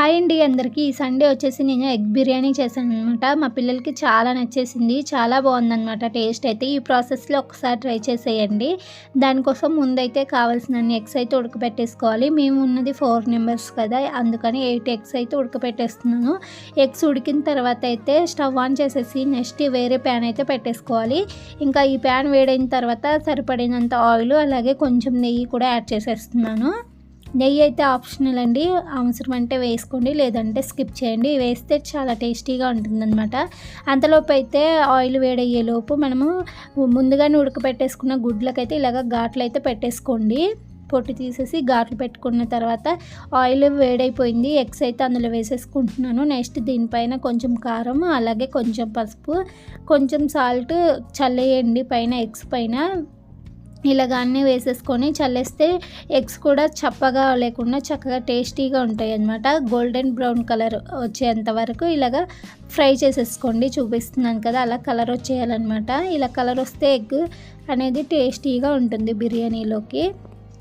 Hi అండి అందరికీ. ఈ సండే వచ్చేసి నేను ఎగ్ బిర్యానీ చేశాను అనమాట మా పిల్లలకి చాలా నచ్చేసింది చాలా బాగుందన్నమాట టేస్ట్ అయితే. ఈ ప్రాసెస్లో ఒకసారి ట్రై చేసేయండి. దానికోసం ముందైతే కావాల్సిన ఎగ్స్ అయితే ఉడకపెట్టేసుకోవాలి. మేము ఉన్నది ఫోర్ మెంబర్స్ కదా అందుకని ఎయిట్ ఎగ్స్ అయితే ఉడకపెట్టేస్తున్నాను. ఎగ్స్ ఉడికిన తర్వాత అయితే స్టవ్ ఆన్ చేసేసి నెక్స్ట్ వేరే ప్యాన్ అయితే పెట్టేసుకోవాలి. ఇంకా ఈ ప్యాన్ వేడైన తర్వాత సరిపడినంత ఆయిల్ అలాగే కొంచెం నెయ్యి కూడా యాడ్ చేసేస్తున్నాను. నెయ్యి అయితే ఆప్షనల్ అండి. అవసరం అంటే వేసుకోండి లేదంటే స్కిప్ చేయండి. వేస్తే చాలా టేస్టీగా ఉంటుందన్నమాట. అంతలోపు అయితే ఆయిల్ వేడయ్యేలోపు మనము ముందుగానే ఉడకపెట్టేసుకున్న గుడ్లకైతే ఇలాగ ఘాట్లు అయితే పెట్టేసుకోండి. పొట్టు తీసేసి ఘాట్లు పెట్టుకున్న తర్వాత ఆయిల్ వేడైపోయింది. ఎగ్స్ అయితే అందులో వేసేసుకుంటున్నాను. నెక్స్ట్ దీనిపైన కొంచెం కారం అలాగే కొంచెం పసుపు కొంచెం సాల్ట్ చల్లేయండి పైన ఎగ్స్ పైన. ఇలాగ అన్నీ వేసేసుకొని చల్లేస్తే ఎగ్స్ కూడా చప్పగా లేకుండా చక్కగా టేస్టీగా ఉంటాయి అన్నమాట గోల్డెన్ బ్రౌన్ కలర్ వచ్చేంత వరకు ఇలాగ ఫ్రై చేసేసుకోండి. చూపిస్తున్నాను కదా అలా కలర్ వచ్చేయాలన్నమాట. ఇలా కలర్ వస్తే ఎగ్ అనేది టేస్టీగా ఉంటుంది బిర్యానీలోకి.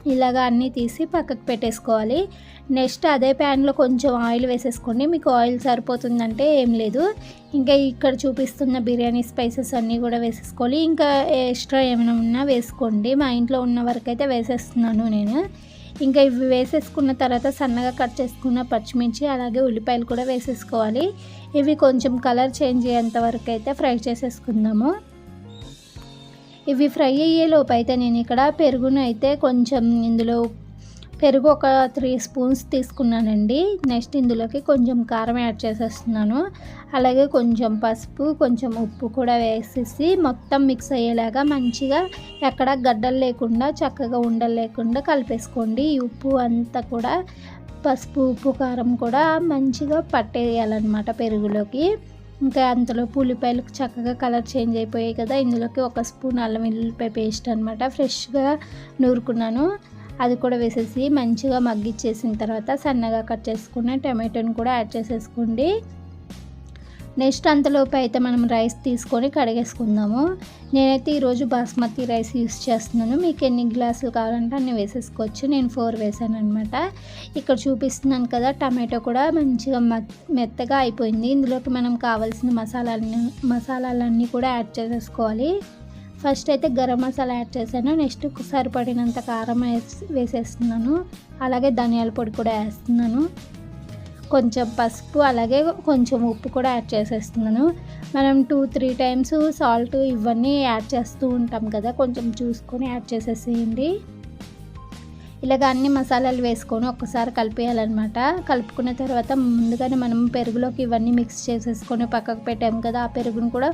ఇలాగ అన్నీ తీసి పక్కకు పెట్టేసుకోవాలి. నెక్స్ట్ అదే ప్యాన్లో కొంచెం ఆయిల్ వేసేసుకోండి. మీకు ఆయిల్ సరిపోతుందంటే ఏం లేదు. ఇంకా ఇక్కడ చూపిస్తున్న బిర్యానీ స్పైసెస్ అన్నీ కూడా వేసేసుకోవాలి. ఇంకా ఎక్స్ట్రా ఏమైనా ఉన్నా వేసుకోండి. మా ఇంట్లో ఉన్న వరకు అయితే వేసేస్తున్నాను నేను. ఇంకా ఇవి వేసేసుకున్న తర్వాత సన్నగా కట్ చేసుకున్న పచ్చిమిర్చి అలాగే ఉల్లిపాయలు కూడా వేసేసుకోవాలి. ఇవి కొంచెం కలర్ చేంజ్ అయ్యేంత వరకు అయితే ఫ్రై చేసేసుకుందాము. ఇవి ఫ్రై అయ్యేలోపు అయితే నేను ఇక్కడ పెరుగును అయితే కొంచెం ఇందులో పెరుగు ఒక త్రీ స్పూన్స్ తీసుకున్నానండి. నెక్స్ట్ ఇందులోకి కొంచెం కారం యాడ్ చేసేస్తున్నాను. అలాగే కొంచెం పసుపు కొంచెం ఉప్పు కూడా వేసేసి మొత్తం మిక్స్ అయ్యేలాగా మంచిగా ఎక్కడ గడ్డలు లేకుండా చక్కగా ఉండలు లేకుండా కలిపేసుకోండి. ఈ ఉప్పు అంతా కూడా పసుపు ఉప్పు కారం కూడా మంచిగా పట్టేయాలన్నమాట పెరుగులోకి. ఇంకా అంతలో ఉల్లిపాయలు చక్కగా కలర్ చేంజ్ అయిపోయాయి కదా. ఇందులోకి ఒక స్పూన్ అల్లం వెల్లుల్లిపాయ పేస్ట్ అనమాట ఫ్రెష్గా నూరుకున్నాను. అది కూడా వేసేసి మంచిగా మగ్గిచ్చేసిన తర్వాత సన్నగా కట్ చేసుకున్న టమాటోని కూడా యాడ్ చేసేసుకోండి. నెక్స్ట్ అంతలోపు అయితే మనం రైస్ తీసుకొని కడిగేసుకుందాము. నేనైతే ఈరోజు బాస్మతి రైస్ యూస్ చేస్తున్నాను. మీకు ఎన్ని గ్లాసులు కావాలంటే అన్ని వేసేసుకోవచ్చు. నేను ఫోర్ వేసాను అనమాట ఇక్కడ చూపిస్తున్నాను కదా టమాటో కూడా మంచిగా మెత్తగా అయిపోయింది. ఇందులోకి మనం కావాల్సిన మసాలాలన్నీ మసాలాలన్నీ కూడా యాడ్ చేసేసుకోవాలి. ఫస్ట్ అయితే గరం మసాలా యాడ్ చేశాను. నెక్స్ట్ సరిపడినంత కారం వేసేస్తున్నాను. అలాగే ధనియాల పొడి కూడా వేస్తున్నాను. కొంచెం పసుపు అలాగే కొంచెం ఉప్పు కూడా యాడ్ చేసేస్తున్నాను. మనం టూ త్రీ టైమ్స్ సాల్ట్ ఇవన్నీ యాడ్ చేస్తూ ఉంటాం కదా కొంచెం చూసుకొని యాడ్ చేసేసేయండి. ఇలాగ అన్ని మసాలాలు వేసుకొని ఒక్కసారి కలిపేయాలన్నమాట. కలుపుకున్న తర్వాత ముందుగానే మనం పెరుగులోకి ఇవన్నీ మిక్స్ చేసేసుకొని పక్కకు పెట్టాము కదా ఆ పెరుగును కూడా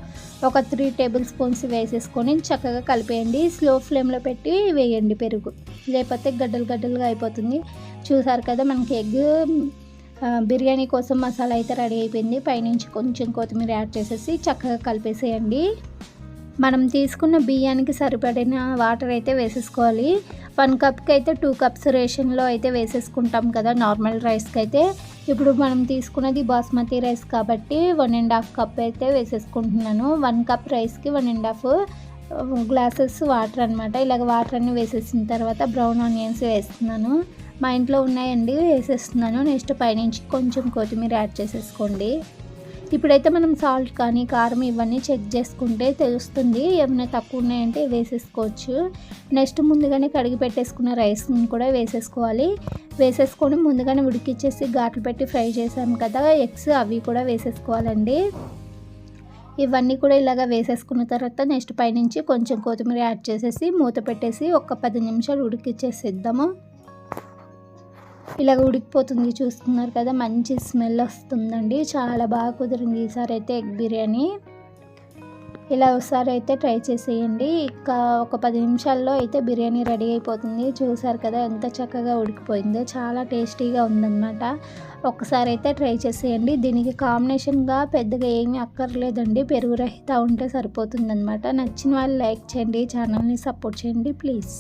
ఒక త్రీ టేబుల్ స్పూన్స్ వేసేసుకొని చక్కగా కలిపేయండి. స్లో ఫ్లేమ్లో పెట్టి వేయండి పెరుగు. లేకపోతే గడ్డలు గడ్డలుగా అయిపోతుంది. చూసారు కదా మనకి ఎగ్ బిర్యానీ కోసం మసాలా అయితే రెడీ అయిపోయింది. పైనుంచి కొంచెం కొత్తిమీర యాడ్ చేసేసి చక్కగా కలిపేసేయండి. మనం తీసుకున్న బియ్యానికి సరిపడిన వాటర్ అయితే వేసేసుకోవాలి. వన్ కప్కి అయితే టూ కప్స్ రేషన్లో అయితే వేసేసుకుంటాం కదా నార్మల్ రైస్కి అయితే. ఇప్పుడు మనం తీసుకున్నది బాస్మతి రైస్ కాబట్టి వన్ అండ్ హాఫ్ కప్ అయితే వేసేసుకుంటున్నాను. వన్ కప్ రైస్కి one and half glasses water అనమాట ఇలాగ వాటర్ అన్ని వేసేసిన తర్వాత బ్రౌన్ ఆనియన్స్ వేస్తున్నాను. మా ఇంట్లో ఉన్నాయండి వేసేస్తున్నాను. నెక్స్ట్ పైనుంచి కొంచెం కొత్తిమీర యాడ్ చేసేసుకోండి. ఇప్పుడైతే మనం సాల్ట్ కానీ కారం ఇవన్నీ చెక్ చేసుకుంటే తెలుస్తుంది ఏమైనా తక్కువ ఉన్నాయంటే వేసేసుకోవచ్చు. నెక్స్ట్ ముందుగానే కడిగి పెట్టేసుకున్న రైస్ని కూడా వేసేసుకోవాలి. వేసేసుకొని ముందుగానే ఉడికిచ్చేసి ఘాట్లు పెట్టి ఫ్రై చేసాము కదా ఎగ్స్ అవి కూడా వేసేసుకోవాలండి. ఇవన్నీ కూడా ఇలాగ వేసేసుకున్న తర్వాత నెక్స్ట్ పైనుంచి కొంచెం కొత్తిమీర యాడ్ చేసేసి మూత పెట్టేసి ఒక పది నిమిషాలు ఉడికిచ్చేసిద్దాము. ఇలాగ ఉడికిపోతుంది చూస్తున్నారు కదా? మంచి స్మెల్ వస్తుందండి. చాలా బాగా కుదిరింది ఈసారి అయితే ఎగ్ బిర్యానీ. ఇలా ఒకసారి అయితే ట్రై చేసేయండి. ఇక ఒక పది నిమిషాల్లో అయితే బిర్యానీ రెడీ అయిపోతుంది. చూసారు కదా ఎంత చక్కగా ఉడికిపోయిందో. చాలా టేస్టీగా ఉందన్నమాట. ఒకసారి అయితే ట్రై చేసేయండి. దీనికి కాంబినేషన్గా పెద్దగా ఏమీ అక్కర్లేదండి. పెరుగు రహిత ఉంటే సరిపోతుందన్నమాట. నచ్చిన వాళ్ళు లైక్ చేయండి. ఛానల్ని సపోర్ట్ చేయండి ప్లీజ్.